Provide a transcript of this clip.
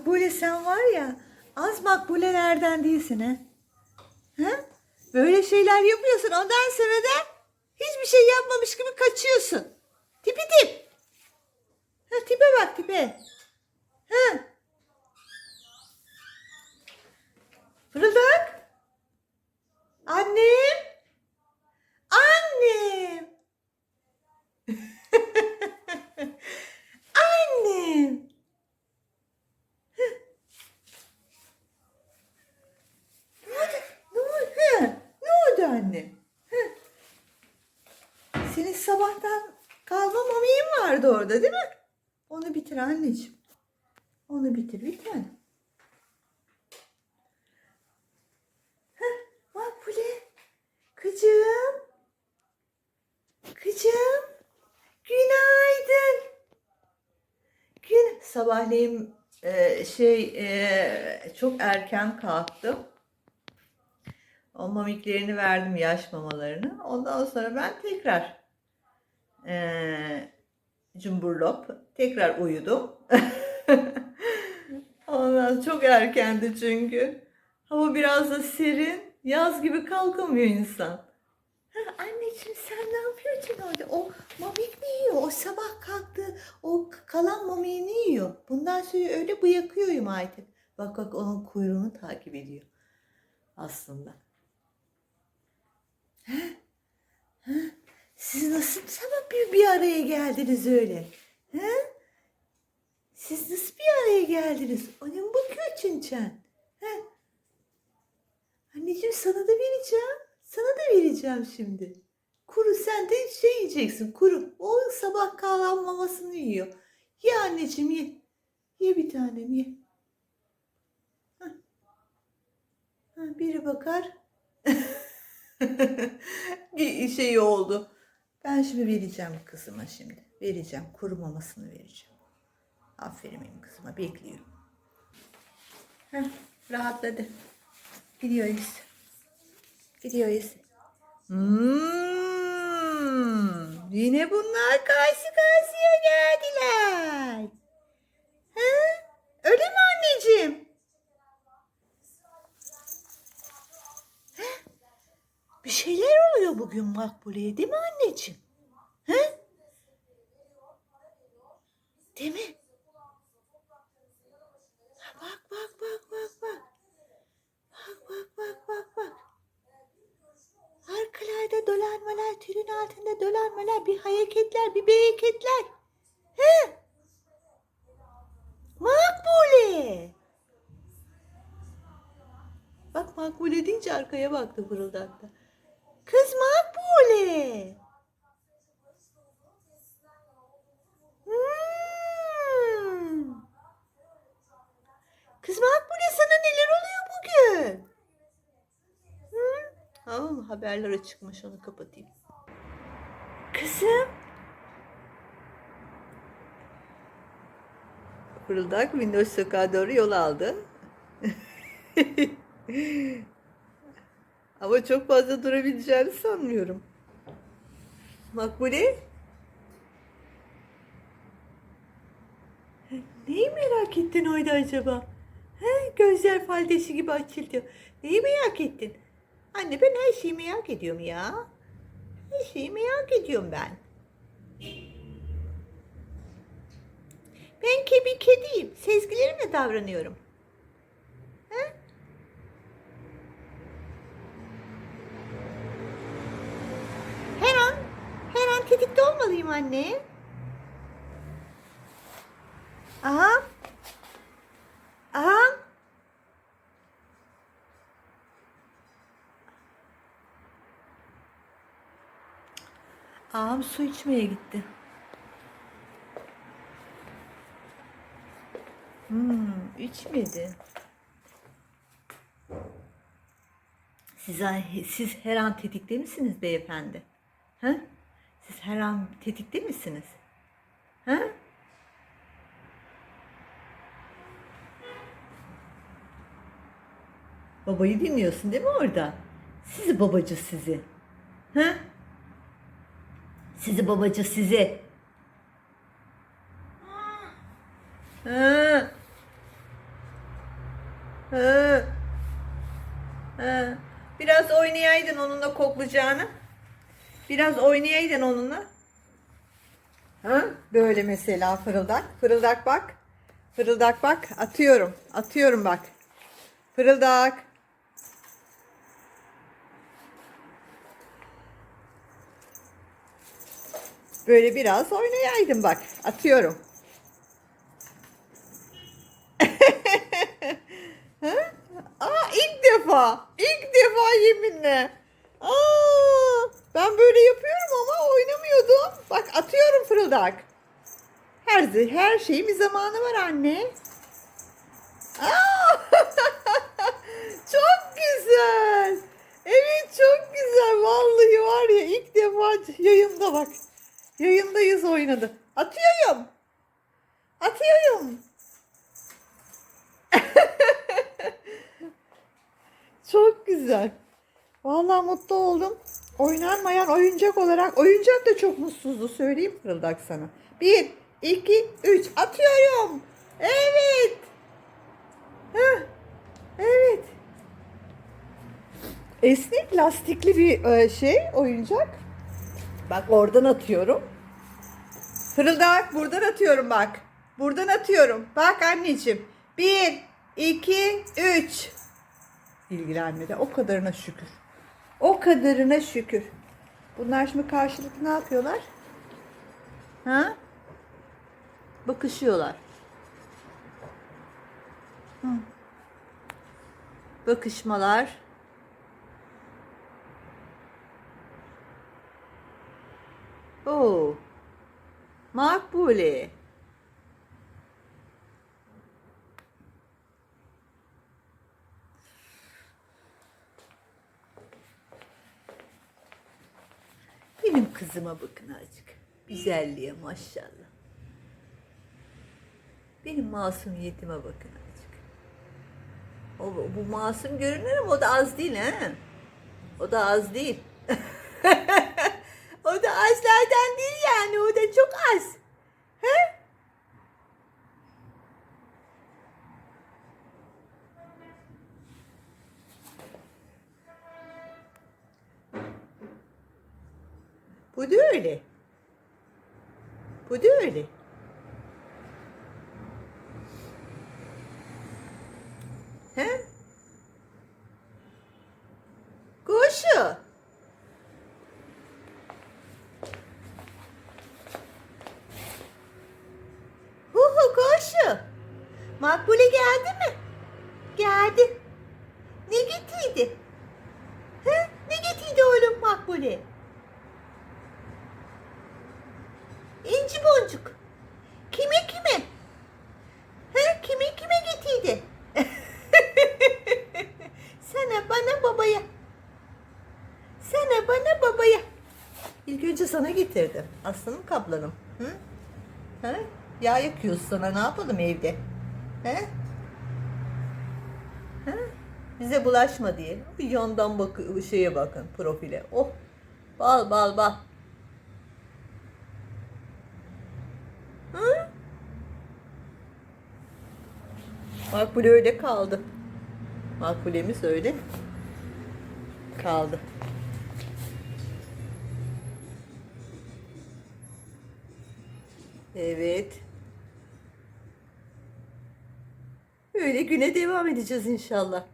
Makbule sen var ya az makbulelerden değilsin ha. Ha? Böyle şeyler yapıyorsun ondan sonra da hiçbir şey yapmamış gibi kaçıyorsun. Tipi tip. Ha, tipe bak tipe. Ha. Fırıldak. Annem. Annem. Ne oldu? Ne oldu? He, ne oldu anne? He. Senin sabahtan kalma mamiğin vardı orada değil mi? Onu bitir anneciğim. Onu bitir bir tane. Heh, Makbule. Kızım. Kızım. Günaydın. Gün sabahleyin e, şey e, çok erken kalktım. O mamiklerini verdim yaş mamalarını. Ondan sonra ben tekrar e, cumburlop tekrar uyudum. Ondan çok erkendi çünkü. Hava biraz da serin. Yaz gibi kalkamıyor insan. Anneciğim sen ne yapıyorsun orada? O mamik mi yiyor? O sabah kalktı. O kalan mamiği ne yiyor? Bundan sonra öyle bıyakıyorum artık. Bak bak onun kuyruğunu takip ediyor. Aslında. Siz nasıl sabah bir, bir araya geldiniz öyle? Ha? Siz nasıl bir araya geldiniz? Ona mı bakıyorsun sen? Ha? Anneciğim sana da vereceğim. Sana da vereceğim şimdi. Kuru sen de şey yiyeceksin kuru. O sabah kalan mamasını yiyor. Ye anneciğim ye. Ye bir tanem ye. Hah. Ha, biri bakar. bir şey oldu. Ben şimdi vereceğim kızıma şimdi. Vereceğim. Kuru mamasını vereceğim. Aferin benim kızıma. Bekliyorum. Heh, rahatladı. Gidiyoruz. Gidiyoruz. Hmm, yine bunlar karşı karşıya geldiler. Ha? Öyle mi anneciğim? Ha? Bir şeyler oluyor bugün Makbule'ye değil mi anneciğim? Ha? Değil mi? Bak bak bak bak bak. Bak bak bak bak bak. Arkalarda dolanmalar, tülün altında dolanmalar, bir hareketler, bir bereketler. He? Makbule. Bak Makbule deyince arkaya baktı fırıldakta. Kız Makbule. Hmm. Kız Makbule sana neler oluyor bugün? Hı? Tamam haberlere çıkmış onu kapatayım. Kızım. Fırıldak Windows sokağa doğru yol aldı. Ama çok fazla durabileceğini sanmıyorum. Makbule? Neyi merak ettin orada acaba? He, gözler faldesi gibi açıldı. Neyi merak ettin? Anne ben her şeyi merak ediyorum ya. Her şeyi merak ediyorum ben. Ben ke- bir kediyim. Sezgilerimle davranıyorum. He? Her an, her an tetikte olmalıyım anne. Aha. Ağam su içmeye gitti. Hmm, içmedi. Siz, siz her an tetikte misiniz beyefendi? Ha? Siz her an tetikte misiniz? Ha? Babayı dinliyorsun değil mi orada? Sizi babacı sizi. Ha? Sizi babacı sizi. Ha. Hı. Hı. Biraz oynayaydın onunla koklayacağını. Biraz oynayaydın onunla. Ha? Böyle mesela fırıldak. Fırıldak bak. Fırıldak bak. Atıyorum. Atıyorum bak. Fırıldak. Böyle biraz oynayaydın bak. Atıyorum. Ha? Aa ilk defa. İlk defa yeminle. Aa, ben böyle yapıyorum ama oynamıyordum. Bak atıyorum fırıldak. Her her şeyin bir zamanı var anne. Aa! çok güzel. Evet çok güzel. Vallahi var ya ilk defa yayında bak. Yayındayız oynadı. Atıyorum. Atıyorum. Çok güzel. Vallahi mutlu oldum. Oynanmayan oyuncak olarak oyuncak da çok mutsuzdu söyleyeyim fırıldak sana. Bir, iki, üç atıyorum. Evet. Heh. Evet. Esnek lastikli bir e, şey oyuncak. Bak oradan atıyorum. Fırıldak buradan atıyorum bak. Buradan atıyorum. Bak anneciğim. Bir, iki, üç. İlgilenmedi. O kadarına şükür. O kadarına şükür. Bunlar şimdi karşılıklı ne yapıyorlar? Ha? Bakışıyorlar. Hı. Bakışmalar. Makbule. Benim kızıma bakın azıcık. Güzelliğe maşallah. Benim masumiyetime bakın azıcık. O, bu masum görünür ama o da az değil ha. O da az değil. o da azlardan değil yani. O da çok az. He? Bu da öyle. Bu da öyle. He? Koşu. Makbule geldi mi? Geldi. Ne getirdi? He? Ne getirdi oğlum Makbule? İnci boncuk. Kime kime? He, kime kime getirdi? sana bana babaya. Sana bana babaya. İlk önce sana getirdim. Aslanım kaplanım. Hı? He? Yağ yakıyoruz sana ne yapalım evde? He? He? Bize bulaşma diye. Bir yandan bak şeye bakın profile. Oh. Bal bal bal. Hı? Makbule öyle kaldı. Makbulemiz öyle kaldı. Evet. Öyle güne devam edeceğiz inşallah.